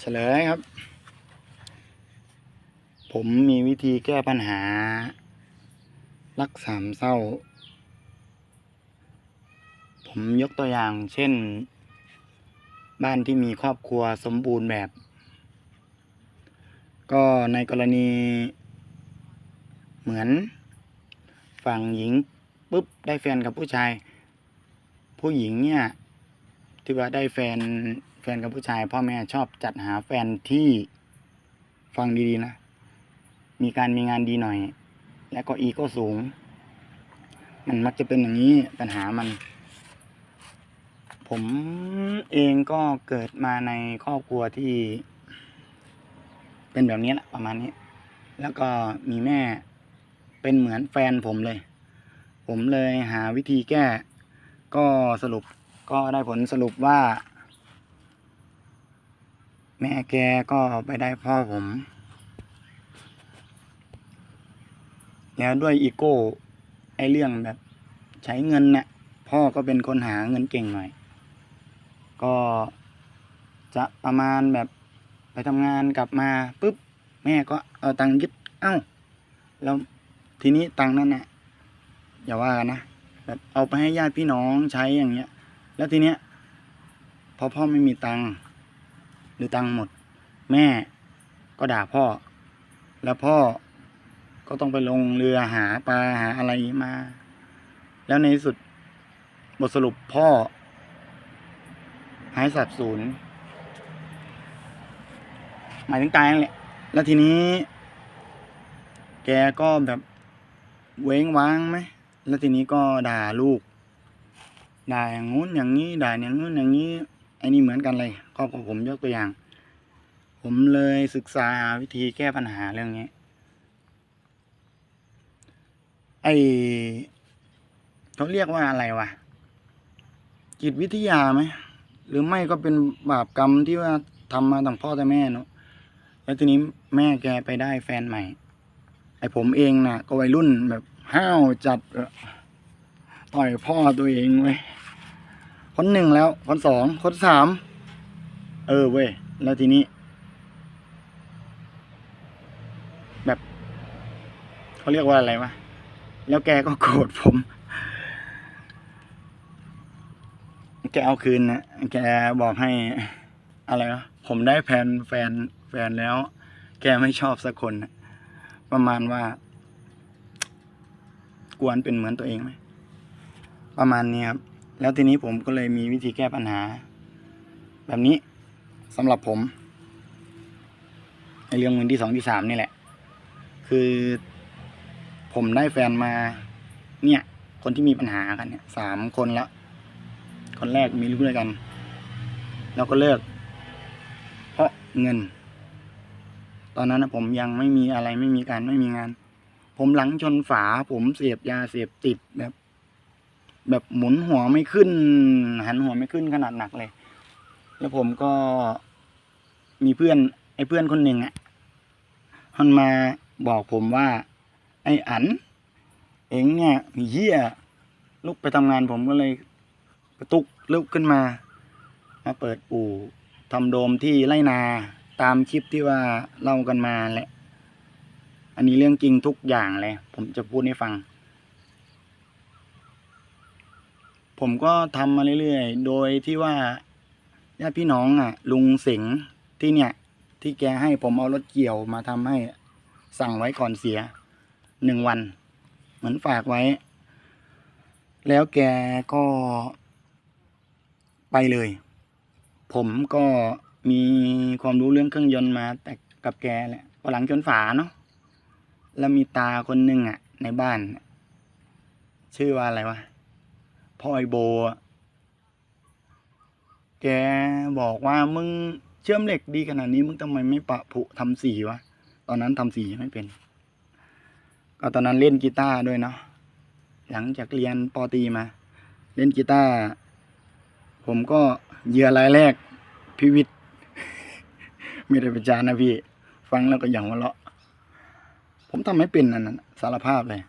เฉลยครับ ผมมีวิธีแก้ปัญหา รักสามเศร้า ผมยกตัวอย่างเช่น บ้านที่มีครอบครัวสมบูรณ์แบบ ก็ในกรณีเหมือนฝั่งหญิงปุ๊บได้แฟนกับผู้ชาย ผู้หญิงเนี่ยที่ว่าได้แฟน ฟนกับผู้ชาย พ่อแม่ชอบจัดหาแฟนที่ฟังดีๆนะ มีการมีงานดีหน่อย แล้วก็อีโก้สูง มันมักจะเป็นอย่างนี้ปัญหามัน ผมเองก็เกิดมาในครอบครัวที่ เป็นแบบนี้แหละประมาณนี้ แล้วก็มีแม่เป็นเหมือนแฟนผมเลย ผมเลยหาวิธีแก้ ก็สรุปก็ได้ผลสรุปว่า แม่แกก็ไปได้พ่อผม แล้วด้วยอีโก้ ไอเรื่องแบบ ใช้เงินเนี่ยพ่อก็เป็นคนหาเงินเก่งหน่อย ก็จะประมาณแบบไปทำงานกลับมาปุ๊บ แม่ก็เอาตังค์ยึดเอ้า แล้วทีนี้ตังค์นั้นเนี่ยอย่าว่ากันนะแบบเอาไปให้ญาติพี่น้องใช้อย่างเงี้ย แล้วทีเนี้ยพอพ่อไม่มีตังค์ หรือตังหมด แม่ก็ด่าพ่อ แล้วพ่อก็ต้องไปลงเรือหาปลาหาอะไรมา แล้วในที่สุดบทสรุปพ่อ หายสับสูญหมายถึงตายนั่นแหละ แล้วทีนี้ แกก็แบบเว้งว้างไหม แล้วทีนี้ก็ด่าลูก ด่าอย่างงู้นอย่างนี้ ด่าอย่างงู้นอย่างนี้ ไอ้นี่เหมือนกันเลย ครอบครัวผมยกตัวอย่าง ผมเลยศึกษาวิธีแก้ปัญหาเรื่องนี้ ไอเขาเรียกว่าอะไรวะ จิตวิทยาไหม หรือไม่ก็เป็นบาปกรรมที่ว่าทำมาตั้งพ่อแต่แม่เนอะแล้วทีนี้แม่แกไปได้แฟนใหม่ ไอผมเองน่ะ ก็วัยรุ่นแบบห้าวจัดต่อยพ่อตัวเองเว้คนหนึ่งแล้ว คนสอง คนสาม เออเว้ย แล้วทีนี้ แบบเขาเรียกว่าอะไรวะ แล้วแกก็โกรธผม แกเอาคืนนะแกบอกให้อะไรวะผมได้แฟนแฟนแฟนแล้ว แกไม่ชอบสักคนนะประมาณว่า กวนเป็นเหมือนตัวเองไหมประมาณนี้ครับ แล้วทีนี้ผมก็เลยมีวิธีแก้ปัญหา แบบนี้ สำหรับผมในเรื่องมือที่สองที่สามนี่แหละ คือ ผมได้แฟนมา เนี่ย คนที่มีปัญหากันเนี่ยสามคนล้วคนแรกมีลูกด้วยกัน แล้วก็เลิก เพราะเงิน ตอนนั้นนะผมยังไม่มีอะไรไม่มีการไม่มีงาน ผมหลังชนฝา ผมเสพยาเสพติดแบบ แบบหมุนหัวไม่ขึ้น หันหัวไม่ขึ้นขนาดหนักเลย แล้วผมก็ มีเพื่อนไอ้เพื่อนคนหนึ่งอะมันมาบอกผมว่า ไอ้อันเองเนี่ยมีเหี้ยลุกไปทำงานผมก็เลยกระตุกลุกขึ้นมา มาเปิดอู่ทำโดมที่ไร่นาตามคลิปที่ว่าเล่ากันมาแหละ อันนี้เรื่องจริงทุกอย่างเลย ผมจะพูดให้ฟัง ผมก็ทำมาเรื่อยๆ โดยที่ว่าญาติพี่น้องอะ ลุงเสง ที่เนี่ย ที่แกให้ผมเอารถเกี่ยวมาทำให้สั่งไว้ก่อนเสียหนึ่งวัน เหมือนฝากไว้ แล้วแกก็ไปเลย ผมก็มีความรู้เรื่องเครื่องยนต์มา แต่กับแกแหละพอหลังชนฝาเนาะแล้วมีตาคนหนึ่งอะ ในบ้าน ชื่อว่าอะไรวะพ่อไอโบะแกบอกว่ามึง เชื่อมเหล็กดีขนาดนี้มึงทำไมไม่ปะผุทำสีวะ ตอนนั้นทำสีไม่เป็น ก็ตอนนั้นเล่นกีตาร์ด้วยเนาะ หลังจากเรียนปอตีมา เล่นกีตาร์ ผมก็เยือรายแรกพิวิทย์ไม่ได้ประจานนะพี่ ฟังแล้วก็อย่างว่าเลาะ ผมทำไม่เป็นนั่นนสารภาพเลย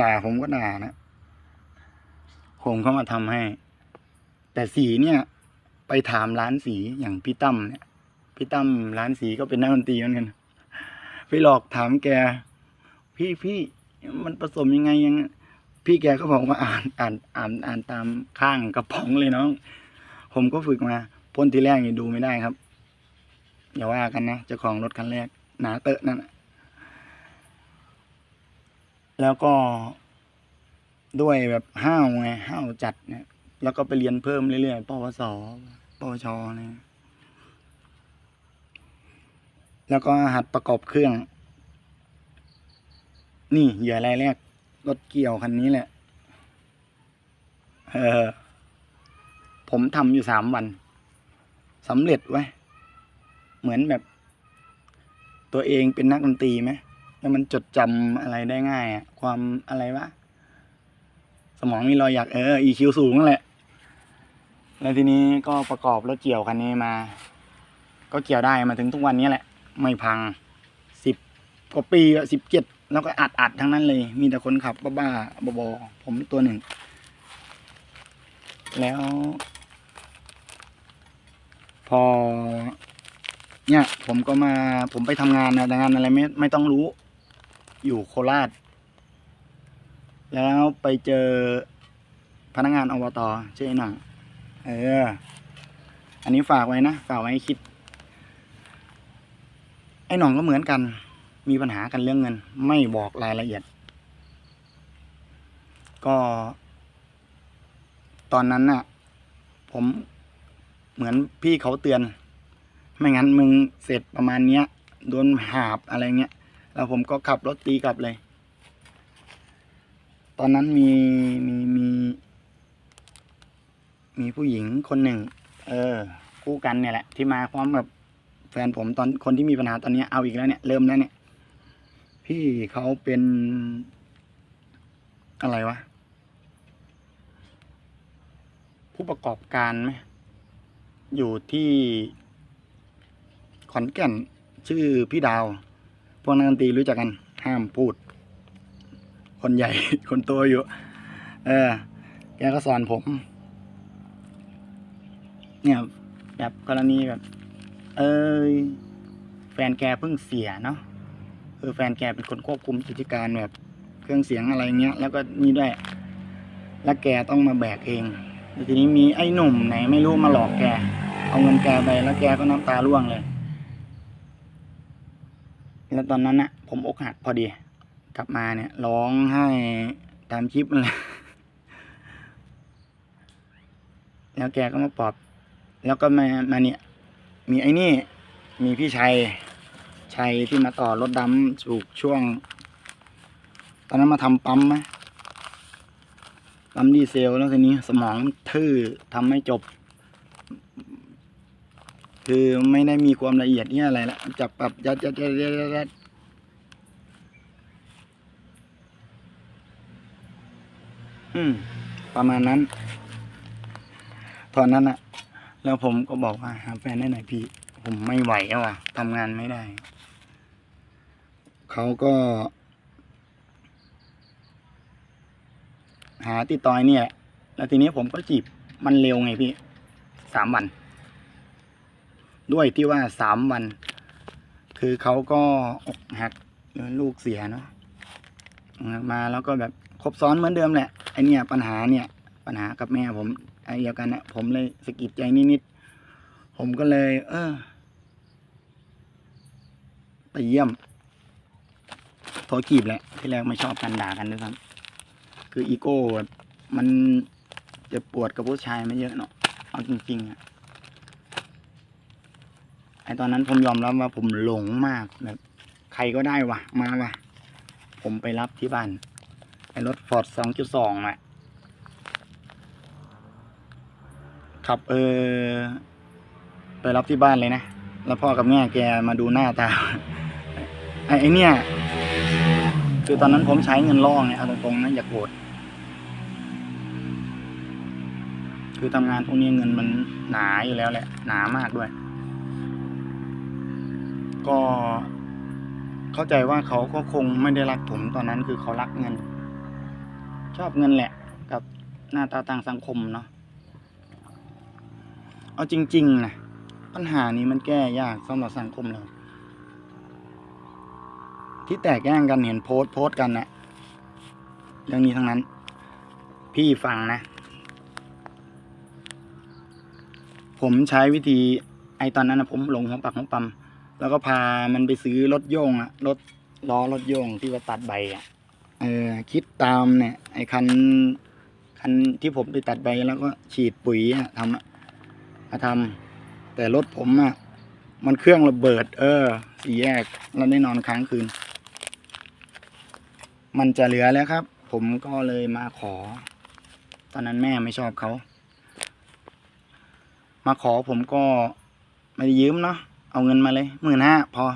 ด่าผมก็ด่านะ ผมเข้ามาทำให้ แต่สีเนี่ย ไปถามร้านสีอย่างพี่ตั้มเนี่ยพี่ตั้มร้านสีก็เป็นนักดนตรีเหมือนกันไปหลอกถามแก พี่พี่มันผสมยังไงยัง พี่แกก็บอกว่าอ่านอ่านอ่านอ่านตามข้างกระป๋องเลยน้อง ผมก็ฝึกมาพ่นทีแรกนี่ดูไม่ได้ครับอย่าว่ากันนะเจ้าของรถคันแรกหนาเตอะนั่นน่ะแล้วก็ด้วยแบบห้าวไงห้าวจัดเนี่ยแล้วก็ไปเรียนเพิ่มเรื่อยๆปวส ปชเนี่ยแล้วก็หัดประกอบเครื่อง นี่เหยื่อรายแรก รถเกี่ยวคันนี้แหละ เออ ผมทำอยู่สามวันสำเร็จไว้ เหมือนแบบ ตัวเองเป็นนักดนตรีไหมแล้วมันจดจำอะไรได้ง่ายอะความอะไรวะ สมองมีรอยอยากเออ EQ สูงนั่นแหละ แล้วทีนี้ก็ประกอบรถเกี่ยวคันนี้มา ก็เกี่ยวได้มาถึงทุกวันนี้แหละ ไม่พังสิบกว่าปีสิบเจ็ดแล้วก็อัดอัดทั้งนั้นเลย มีแต่คนขับบ้าๆบอๆผมตัวหนึ่ง แล้ว พอ เนี่ย ผมก็มาผมไปทำงานนะแต่งานอะไรไม่ไม่ต้องรู้ อยู่โคราช แล้วไปเจอพนักงานอบตชื่อไอ้หน่อง เออ อันนี้ฝากไว้นะ ฝากไว้ให้คิด ไอ้หน่องก็เหมือนกัน มีปัญหากันเรื่องเงิน ไม่บอกรายละเอียด ก็ ตอนนั้นน่ะ ผมเหมือนพี่เขาเตือน ไม่งั้นมึงเสร็จประมาณเนี้ยโดนหาบอะไรเงี้ย แล้วผมก็ขับรถตีกลับเลย ตอนนั้นมีมีมี มีผู้หญิงคนหนึ่ง เออ คู่กันเนี่ยแหละ ที่มาพร้อมกับแฟนผมตอนคนที่มีปัญหาตอนนี้เอาอีกแล้วเนี่ยเริ่มแล้วเนี่ย พี่เขาเป็นอะไรวะ ผู้ประกอบการไหมอยู่ที่ขอนแก่นชื่อพี่ดาว พวกนักดนตรีรู้จักกัน ห้ามพูด คนใหญ่ คนโตอยู่ เออ แกก็สอนผม เนี่ยแบบกรณีแบบ เอยแฟนแกเพิ่งเสียเนาะเออแฟนแกเป็นคนควบคุมกิจการแบบ เครื่องเสียงอะไรเงี้ย แล้วก็นี่ด้วย แล้วแกต้องมาแบกเองทีนี้มีไอ้หนุ่มไหนไม่รู้มาหลอกแก เอาเงินแกไปแล้วแกก็น้ำตาร่วงเลย แล้วตอนนั้นน่ะผมอกหักพอดี กลับมาเนี่ยร้องไห้ตามคลิปมันเลยแล้วแกก็มาปลอบ แล้วก็มามาเนี่ย มีไอ้นี่ มีพี่ชัย ชัยที่มาต่อรถดำสูกช่วง ตอนนั้นมาทำปั๊มไหมปั๊มดีเซลแล้วทีนี้สมองทื่อทำไม่จบ คือไม่ได้มีความละเอียดที่ยอะไรละจับปรับยัดยัดยัดยัดยัดอืม ประมาณนั้นตอนนั้นอะ แล้วผมก็บอกว่าหาแฟนได้ไหนพี่ ผมไม่ไหวแล้วอะทำงานไม่ได้ เขาก็ หาติดต่อยเนี่ย แล้วทีนี้ผมก็จีบมันเร็วไงพี่สามวัน ด้วยที่ว่าสามวัน คือเขาก็อกหักลูกเสียเนาะมาแล้วก็แบบครบซ้อนเหมือนเดิมแหละไอเนี่ยปัญหาเนี่ย ปัญหากับแม่ผม ไอเดียวกันเนี่ยผมเลยสะกิดใจนิดๆผมก็เลย เออไปเยี่ยมโทรกีบแหละที่แรกไม่ชอบกันด่ากันด้วยซ้ำคืออีโก้มันจะปวดกับผู้ชายไม่เยอะเนาะเอาจริงๆอะไอตอนนั้นผมยอมรับว่าผมหลงมากแบบใครก็ได้วะมาวะผมไปรับที่บ้านไอรถฟอร์ดสองจุดสองอะ ขับเออไปรับที่บ้านเลยนะ แล้วพ่อกับแม่แกมาดูหน้าตา ไอ้ไอเนี่ย คือตอนนั้นผมใช้เงินล่องเอาตรงๆนะอย่าโกรธคือทำงานพวกนี้เงินมันหนาอยู่แล้วแหละ หนามากด้วย ก็เข้าใจว่าเขาก็คงไม่ได้รักผมตอนนั้นคือเขารักเงิน ชอบเงินแหละ กับหน้าตาทางสังคมเนาะ เอาจริงๆนะปัญหานี้มันแก้ยากสำหรับสังคมเราที่แตกแย่งกันเห็นโพสต์โพสต์กันนะเรื่องนี้ทั้งนั้น พี่ฟังนะ ผมใช้วิธีไอตอนนั้นนะผมลงหัวปักหัวปั๊มแล้วก็พามันไปซื้อรถโยงอะรถล้อรถโยงที่ว่าตัดใบอะเออคิดตามเนี่ย ไอคันคันที่ผมไปตัดใบแล้วก็ฉีดปุ๋ยอะทำอะ มาทำแต่รถผมอะมันเครื่องระเบิด เออสี่แยกแล้วได้นอนค้างคืน มันจะเหลือแล้วครับ ผมก็เลยมาขอ ตอนนั้นแม่ไม่ชอบเขา มาขอผมก็ไม่ได้ยืมเนาะเอาเงินมาเลยหมื่นห้าพอ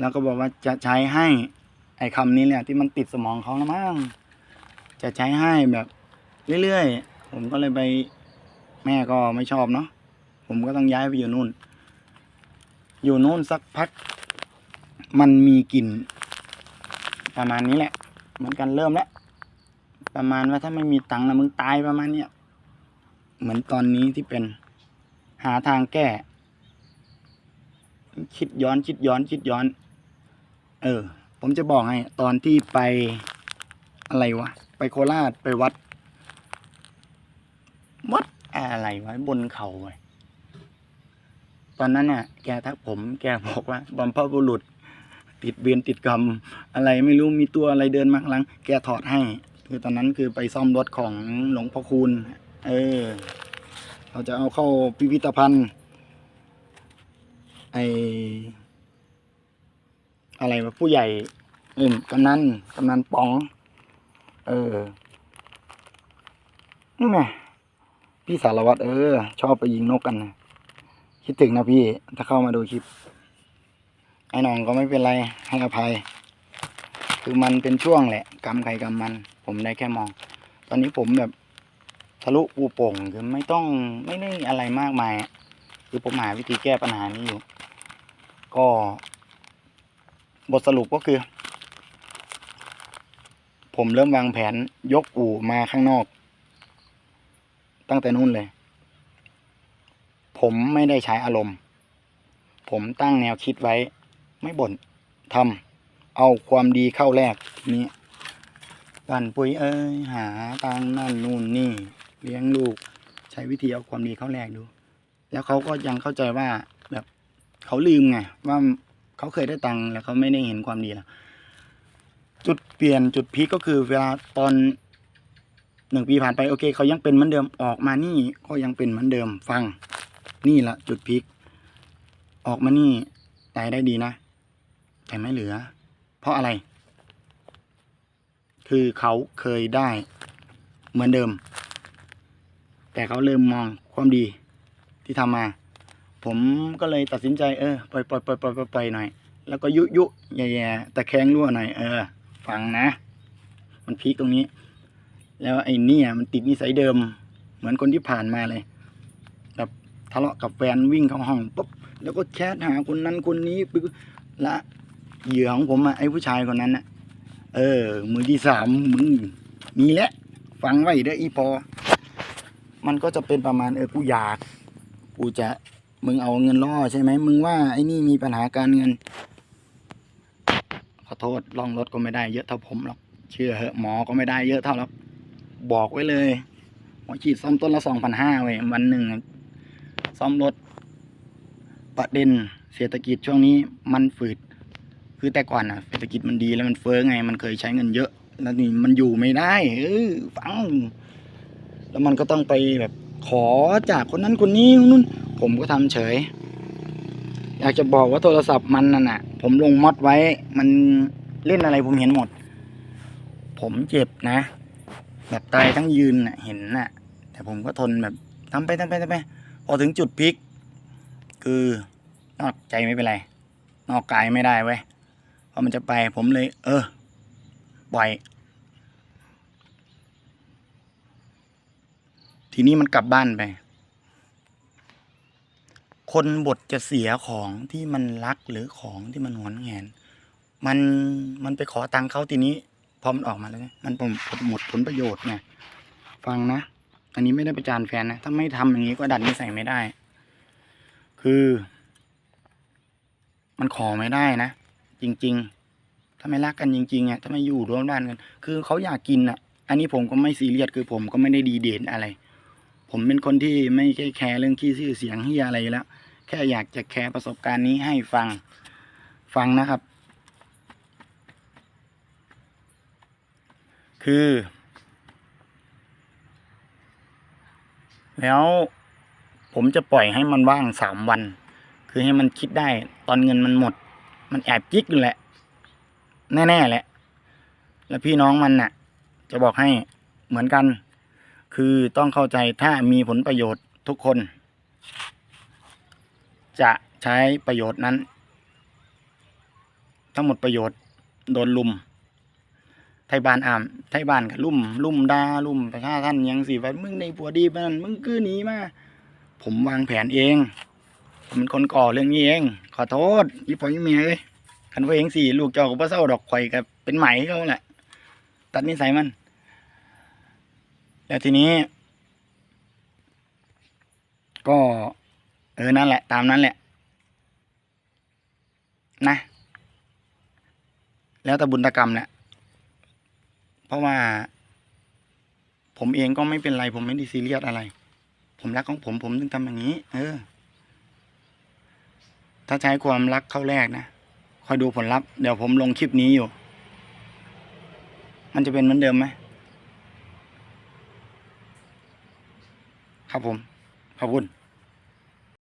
แล้วก็บอกว่าจะใช้ให้ ไอ้คำนี้แหละที่มันติดสมองเขาแล้วมั้งจะใช้ให้แบบเรื่อยๆ ผมก็เลยไป แม่ก็ไม่ชอบเนาะผมก็ต้องย้ายไปอยู่นู่น อยู่นู่นสักพัก มันมีกลิ่น ประมาณนี้แหละ เหมือนกันเริ่มแล้วประมาณว่าถ้าไม่มีตังค์นะมึงตายประมาณเนี้ยเหมือนตอนนี้ที่เป็นหาทางแก้ คิดย้อนคิดย้อนคิดย้อน เออ ผมจะบอกให้ตอนที่ไปอะไรวะ ไปโคราชไปวัด วัด อะไรไวะบนเขาไว้ยตอนนั้นเนี่ยแกทักผม แกบอกว่าบรรพบุรุษ ติดเวียนติดกรรม อะไรไม่รู้มีตัวอะไรเดินมาข้างหลัง แกถอดให้ คือตอนนั้นคือไปซ่อมรถของหลวงพ่อคูณ เออ เราจะเอาเข้าพิพิธภัณฑ์ ไออะไรวะผู้ใหญ่ เอ็มกำนันกำนันป๋อง เออนี่ไง พี่สารวัตรเออ ชอบไปยิงนกกันนะคิดถึงนะพี่ ถ้าเข้ามาดูคลิป ไอ้น้องก็ไม่เป็นไรให้อภัย คือมันเป็นช่วงแหละกรรมใครกรรมมัน ผมได้แค่มอง ตอนนี้ผมแบบทะลุปูโป่งคือไม่ต้องไม่ได้อะไรมากมายคือผมหาวิธีแก้ปัญหานี้อยู่ ก็ บทสรุปก็คือ ผมเริ่มวางแผนยกอู่มาข้างนอก ตั้งแต่นู่นเลย ผมไม่ได้ใช้อารมณ์ ผมตั้งแนวคิดไว้ ไม่บ่นทำเอาความดีเข้าแรกนี้กันปุ๋ยเอ้ยหาตังนั่นนู่นนี่ เลี้ยงลูก ใช้วิธีเอาความดีเข้าแรกดู แล้วเขาก็ยังเข้าใจว่าแบบเขาลืมไงว่าเขาเคยได้ตังค์แล้วเขาไม่ได้เห็นความดีแล้วจุดเปลี่ยนจุดพีก็คือเวลาตอน หนึ่งปีผ่านไปโอเคเขายังเป็นเหมือนเดิมออกมานี่ก็ยังเป็นเหมือนเดิมฟัง นี่ละจุดพีคออกมานี่รายได้ดีนะ แต่ไม่เหลือ เพราะอะไร คือเขาเคยได้เหมือนเดิม แต่เขาเริ่มมองความดีที่ทำมา ผมก็เลยตัดสินใจเออปล่อยปล่อยปล่อยปล่อยปล่อยปล่อยหน่อย แล้วก็ยุยุแย่ๆแต่แข้งรั่วหน่อยเออ ฟังนะ มันพีคตรงนี้ แล้วไอ้นี่ยมันติดนิสัยเดิม เหมือนคนที่ผ่านมาเลยแบบทะเลาะกับแฟนวิ่งเข้าห้องปุ๊บแล้วก็แชทหาคนนั้นคนนี้ปึ๊บและเหยื่อของผมอะไอ้ผู้ชายคนนั้นอะเออ มือที่สามมึงมีแล้วฟังไว้เด้ออีพอ มันก็จะเป็นประมาณเออกูอยาก กูจะมึงเอาเงินล่อใช่ไหมมึงว่าไอ้นี่มีปัญหาการเงิน ขอโทษล่องรถก็ไม่ได้เยอะเท่าผมหรอกเชื่อเหอะหมอก็ไม่ได้เยอะเท่าหรอก บอกไว้เลยหมอฉีดซ่อมต้นละสองพันห้าเว้ยวันหนึ่งซ่อมรถประเด็นเศรษฐกิจช่วงนี้มันฝืด คือแต่ก่อนอะ เศรษฐกิจมันดีแล้วมันเฟ้อไง มันเคยใช้เงินเยอะ แล้วนี่มันอยู่ไม่ได้ เออฟัง แล้วมันก็ต้องไปแบบขอจากคนนั้นคนนี้นนู้นผมก็ทำเฉย อยากจะบอกว่าโทรศัพท์มันนั่นน่ะ ผมลงมอดไว้ มันเล่นอะไรผมเห็นหมด ผมเจ็บนะ แบบตายทั้งยืนน่ะเห็นน่ะ แต่ผมก็ทนแบบทำไปทำไปทำไป พอถึงจุดพลิก คือนอกใจไม่เป็นไร นอกกายไม่ได้เว้ยพอมันจะไปผมเลย เออปล่อย ทีนี้มันกลับบ้านไป คนบทจะเสียของที่มันรักหรือของที่มันหวนแหน มันมันไปขอตังค์เขาทีนี้ อมันออกมาแล้วเนี่ยมันหมหมดผลประโยชน์ไงฟังนะ อันนี้ไม่ได้ประจานแฟนนะ ถ้าไม่ทำอย่างนี้ก็ดัดนิสัยไม่ได้ คือ มันขอไม่ได้นะ จริง ๆ ถ้าไม่รักกันจริงๆอะถ้าไม่อยู่ร่วมบ้านกัน คือเขาอยากกินอะ อันนี้ผมก็ไม่ซีเรียสคือผมก็ไม่ได้ดีเด่นอะไร ผมเป็นคนที่ไม่ใช่แคร์เรื่องขี้ชื่อเสียงเฮียอะไรอยู่แล้ว แค่อยากจะแคร์ประสบการณ์นี้ให้ฟัง ฟังนะครับ คือ แล้วผมจะปล่อยให้มันว่างสามวัน คือให้มันคิดได้ตอนเงินมันหมด มันแอบจิกอยู่แหละ แน่ๆแหละ แล้วพี่น้องมันน่ะ จะบอกให้เหมือนกัน คือต้องเข้าใจถ้ามีผลประโยชน์ทุกคน จะใช้ประโยชน์นั้น ทั้งหมดประโยชน์โดนลุม ไทยบ้านอามไทยบ้านกับลุ่มลุ่มดาลุ่มประชาท่านยังสิว่ามึงในผัวดีปนั่นมึงคือหนีมาผมวางแผนเองผมเป็นคนก่อเรื่องนี้เอง ขอโทษยี่ปอยยี่เมียเลยคันว่าเองสี่ลูกเจ้าก็บ่เศร้าดอกข่อยกับเป็นไหมเขาแหละ ตัดนิสัยมัน แล้วทีนี้ ก็ เออนั่นแหละ ตามนั้นแหละ นะ แล้วแต่บุญตกรรมแหละ เพราะว่า ผมเองก็ไม่เป็นไร ผมไม่ได้ซีเรียสอะไร ผมรักของผมผมถึงทำอย่างนี้ เออ ถ้าใช้ความรักเข้าแรกนะคอยดูผลลัพธ์เดี๋ยวผมลงคลิปนี้อยู่ มันจะเป็นเหมือนเดิมไหมครับผม ขอบคุณ